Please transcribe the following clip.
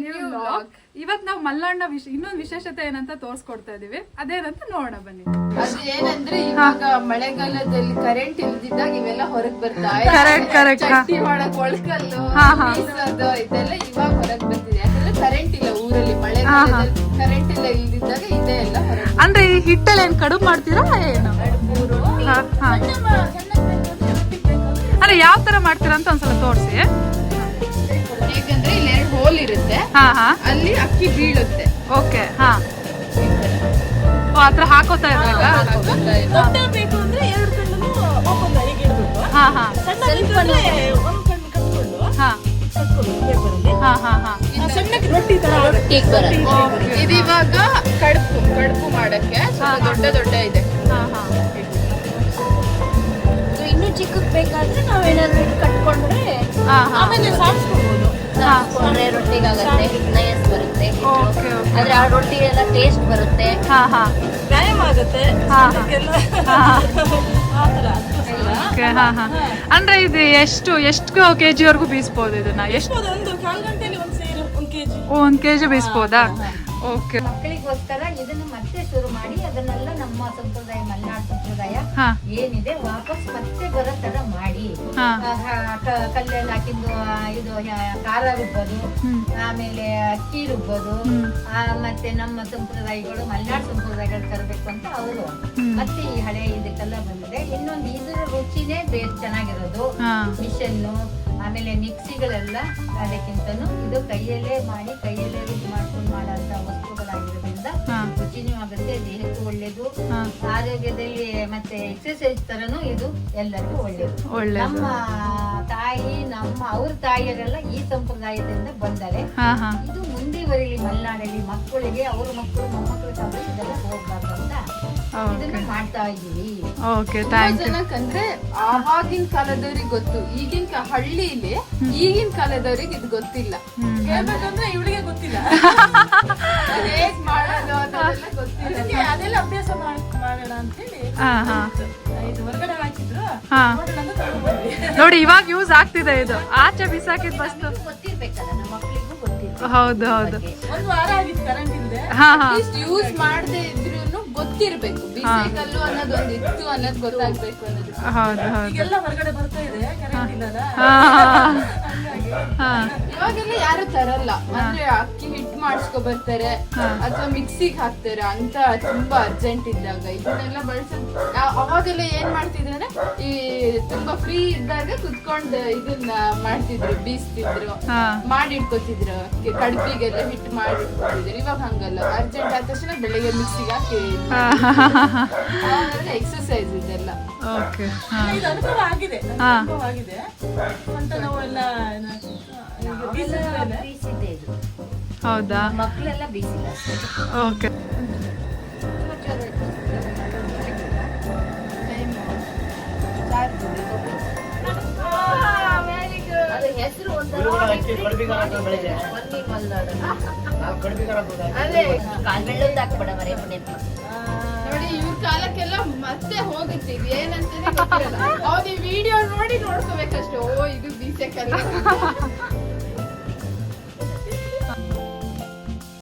New vlog ಇವತ್ ನಾವು Mallanna wish ಇನ್ನೊಂದು ವಿಶೇಷತೆ ಏನಂತ ತೋರ್ಸ್ಕೊಡ್ತಾ ಇದೀವಿ. ಅದೇನಂತ ನೋಡೋಣ ಬನ್ನಿ. ಅದು ಏನಂದ್ರೆ ಇವಾಗ ಮಳೆಗಾಲದಲ್ಲಿ ಕರೆಂಟ್ ಇಲ್ದಿದ್ದಾಗ ಇವೆಲ್ಲ ಹೊರಗ್ ಬರ್ತಾ Correct, correct, ಹಾ. ಚಟ್ನಿ ಮಾಡಕ್ ಒಳ್ಕಲ್ಲು ಹಾ, ಹಾ. ಬೀಸೋದು ಇದೆಲ್ಲ ಇವಾಗ ಹೊರಗ್ ಬರ್ತಿದೆ. ಯಾಕಂದ್ರೆ ಕರೆಂಟ್ ಇಲ್ಲ ಊರಲ್ಲಿ. ಮಳೆಗಾಲದಲ್ಲಿ ಕರೆಂಟ್ ಇಲ್ಲ ಇಲ್ದಿದ್ದಾಗ ಇದೆ ಎಲ್ಲ ಹೊರಗ್ ಅಂದ್ರೆ ಈ ಹಿಟ್ಟಲ್ಲಿ ಏನ್ ಕಡುಬು ಮಾಡ್ತೀರಾ ಏನು. ಅಂದ್ರೆ ಯಾವ ತರ ಮಾಡ್ತೀರಾ ಅಂತ ಒಂದ್ಸಲ ತೋರಿಸಿ ಹಾ ಹಾ. ಅಲ್ಲಿ ಅಕ್ಕಿ ಬೀಳುತ್ತೆ. ಓಕೆ ಹಾ. ಓ ಹತ್ರ ಹಾಕೋತಾ ಇರುವಾಗ ದೊಡ್ಡ ಬೇಕು ಅಂದ್ರೆ ಎರಡು ಕಣ್ಣು ಓಪನ್ ಹೀಗೆ ಇಡ್ಬೇಕು. ಹಾ ಹಾ. ಸಣ್ಣ ಒಂದು ಅಂದ್ರೆ ಒಂದ್ ಕಣ್ಣು ಕಟ್ಕೊಂಡು ಹಾ. ಕಟ್ಕೊಂಡು ಪೇಪರಲ್ಲಿ ಹಾ ಹಾ ಹಾ. ಸಣ್ಣಕ್ಕೆ ರೊಟ್ಟಿ ತರ ಓಕೆ. ಇದು ಇವಾಗ ಕಡುಬು ಕಡುಬು ಮಾಡಕ್ಕೆ ಸ್ವಲ್ಪ ದೊಡ್ಡ ದೊಡ್ಡ ಇದೆ. ಹಾ ಹಾ. ಇನ್ನು ಚಿಕ್ಕಕ್ಕೆ ಬೇಕಾದ್ರೆ ನಾವೇನಾದ್ರೂ ಕಟ್ಕೊಂಡ್ರೆ ಹಾ ಹಾ. ಆಮೇಲೆ ಸಾಧಿಸ್ಕೊಬಹುದು ಸಾಸ್ಕೊಂಡ್ರೆ ರೊಟ್ಟಿಗಾಗತ್ತೆ ನಯಸ್ ಬರುತ್ತೆ. Okay okay. ಆದ್ರೆ ಆ ರೊಟ್ಟಿ ಎಲ್ಲ ಟೇಸ್ಟ್ ಬರುತ್ತೆ. ಹಾ ಹಾ. ವ್ಯಾಯಾಮ ಆಗುತ್ತೆ. ಹಾ, ಹಾ. ಹಾ. ಅಂದ್ರೆ ಇದು ಎಷ್ಟು ಎಷ್ಟು ಕೆಜಿ ವರೆಗೂ ಬೀಸ್ಬೋದು ಇದನ್ನ? ಎಷ್ಟು? ಒಂದು ಕಾಲು ಗಂಟೆಲಿ ಒಂದು ಸೇರು ಒಂದು ಕೆಜಿ. ಒಂದ್ ಕೆಜಿ ಬೀಸ್ಬೋದಾ? ಓಕೆ. ಮಕ್ಕಳಿಗೋಸ್ಕರ ಇದನ್ನ ಮತ್ತೆ ಶುರು ಮಾಡಿ ಅದನ್ನೆಲ್ಲ ನಮ್ಮ ಸಂಪ್ರದಾಯ ಮಲೆನಾಡು ಸಂಪ್ರದಾಯ ಹಾ. ಏನಿದೆ ವಾಪಸ್ ಮತ್ತೆ ಕಲ್ಲಲ್ಲಿ ಹಾಕಿದ್ದು ಇದು ಖಾರ ರುಬ್ಬೋದು. ಆಮೇಲೆ ಅಕ್ಕಿ ರುಬ್ಬೋದು. ಆ, ಮತ್ತೆ ನಮ್ಮ ಸಂಪ್ರದಾಯಗಳು ಮಲೆನಾಡು ಸಂಪ್ರದಾಯಗಳು ತರಬೇಕು ಅಂತ ಅವರು. ಮತ್ತೆ ಈ ಹಳೆ ಇದಕ್ಕೆಲ್ಲ ಬಂದಿದೆ. ಇನ್ನೊಂದು ಇದ್ರ ರುಚಿನೇ ಬೇರೆ ಚೆನ್ನಾಗಿರೋದು. ಮಿಷನ್ನು ಆಮೇಲೆ ಮಿಕ್ಸಿಗಳೆಲ್ಲ ಅದಕ್ಕಿಂತನೂ ಇದು ಕೈಯಲ್ಲೇ ಮಾಡಿ ಕೈಯಲ್ಲೇ ರುಚಿ ಮಾಡ್ಕೊಂಡು ಒಳ್ಳೇದು. ಆರೋಗ್ಯದಲ್ಲಿ ಮತ್ತೆ ಎಕ್ಸರ್ಸೈಸ್ ತರನು ಇದು ಎಲ್ಲರಿಗೂ ಒಳ್ಳೇದು. ಒಳ್ಳೇದು. ನಮ್ಮ ತಾಯಿ ನಮ್ಮ ಅವ್ರ ತಾಯಿಯರೆಲ್ಲ ಈ ಸಂಪ್ರದಾಯದಿಂದ ಬಂದರೆ ಇದು ಮುಂದೆ ಬರಲಿ ಮಲೆನಾಡಲ್ಲಿ ಮಕ್ಕಳಿಗೆ ಅವ್ರ ಮಕ್ಕಳು ಮೊಮ್ಮಕ್ಕಳು ಇದೆಲ್ಲ ಹೋಗ್ಬಾರ್ದು ಅಂತ ಮಾಡ್ತಾ ಇದೀವಿ ಓಕೆ ಥ್ಯಾಂಕ್ ಯು ಜನಕ್ಕಂದ್ರೆ ಆವಾಗಿನ ಕಾಲದವ್ರಿಗೆ ಗೊತ್ತು ಈಗಿನ ಹಳ್ಳಿಲಿ ಈಗಿನ ಕಾಲದವ್ರಿಗೆ ಇದು ಗೊತ್ತಿಲ್ಲ. ಹೇಳ್ಬೇಕಂದ್ರೆ ಇವಳಿಗೆ ಗೊತ್ತಿಲ್ಲ. ಹೇಗ್ ಮಾಡೋದು ಅದೆಲ್ಲ ಗೊತ್ತಿಲ್ಲ. ಅದಕ್ಕೆ ಅದೆಲ್ಲ ಅಭ್ಯಾಸ ಮಾಡ್- ಮಾಡೋಣ ಅಂತೇಳಿ. ಇದು ಹೊರಗಡೆ ಹಾಕಿದ್ರು. ನೋಡಿ ಇವಾಗ ಯೂಸ್ ಆಗ್ತಿದೆ ಇದು. ಆಚೆ ಬಿಸಾಕಿದ ವಸ್ತು ಗೊತ್ತಿರ್ಬೇಕಲ್ಲ ನಮ್ಮ ಮಕ್ಕಳಿಗೂ ಗೊತ್ತಿರ್ಬೇಕು. ಹೌದು ಹೌದು. ಒಂದು ವಾರ ಆಗಿತ್ತು ಕರೆಂಟ್ ಇಲ್ಲದೆ ಹಾ ಹಾ. ಯೂಸ್ ಮಾಡದೆ ಇದ್ರೂ ಗೊತ್ತಿರ್ಬೇಕು ಬಿಸಿಕಲ್ಲು ಅನ್ನೋದು ಒಂದು ಇತ್ತು ಅನ್ನೋದು ಗೊತ್ತಾಗ್ಬೇಕು ಅನ್ನೋದು. ಹೌದು ಹೌದು. ಈಗೆಲ್ಲ ಹೊರಗಡೆ ಬರ್ತಾ ಇದೆ ಕರೆಂಟ್ ಇಲ್ಲದ ಹಾ. ಇವಾಗೆಲ್ಲ ಯಾರು ತರಲ್ಲ. ಅಂದ್ರೆ ಅಕ್ಕಿ ಹಿಟ್ ಮಾಡಿಸ್ಕೊ ಬರ್ತಾರೆ. ಅಥವಾ ಮಿಕ್ಸಿಗೆ ಹಾಕ್ತಾರೆ ಅಂತ ತುಂಬಾ ಅರ್ಜೆಂಟ್ ಇದ್ದಾಗ. ಇದನ್ನೆಲ್ಲ ಬಳಸೋದು ಅವಾಗೆಲ್ಲ ಏನ್ ಮಾಡ್ತಿದ್ರು ಅಂದ್ರೆ ಈ ತುಂಬಾ ಫ್ರೀ ಇದ್ದಾಗ ಕುತ್ಕೊಂಡ್ ಇದನ್ನ ಮಾಡ್ತಿದ್ರು ಬೀಸ್ತಿದ್ರು. ಮಾಡಿ ಇಟ್ಕೋತಿದ್ರು ಕೆ- ಕಡ್ಬಿಗೆಲ್ಲ ಹಿಟ್ಟು ಮಾಡಿ ಇಟ್ಕೋತಿದ್ರು ಇವಾಗ ಹಂಗಲ್ಲ. ಅರ್ಜೆಂಟ್ ಆದ ತಕ್ಷಣ ಬೆಳಿಗ್ಗೆ ಮಿಕ್ಸಿಗೆ ಹಾಕಿ ಎಕ್ಸರ್ಸೈಸ್ ಇದೆಲ್ಲ. ಓಕೆ ಹಾ. ಇದು ಅನುಭವ ಆಗಿದೆ. ಅನುಭವ ಆಗಿದೆ. ಅಂತ ನೋವೆಲ್ಲ ಹೌದಾ? ಮಕ್ಕಳೆಲ್ಲ ಬೀಸಿಲ್ಲ ಓಕೆ. ಅದು ಹೆಸರು ಒಂಥರ ಬನ್ನಿ ಮಲ್ನಾಡು. ಅದೇ ಕಾಲ್ ಬೆಳ್ಳೊಂದು ಹಾಕ್ಬೇಡ ಮರೆ ಪುಣ್ಯ ನೋಡಿ ಇವ್ರ ಕಾಲಕ್ಕೆಲ್ಲ ಮತ್ತೆ ಹೋಗುತ್ತೆ. ಇದು ಏನಂತಾನೆ ಗೊತ್ತಿರಲ್ಲ. ಅವ್ರು ಈ ವಿಡಿಯೋ ನೋಡಿ ನೋಡ್ಕೋಬೇಕಷ್ಟೇ. ಓ ಇದು ಬೀಸೆ ಕಲ್ಲ.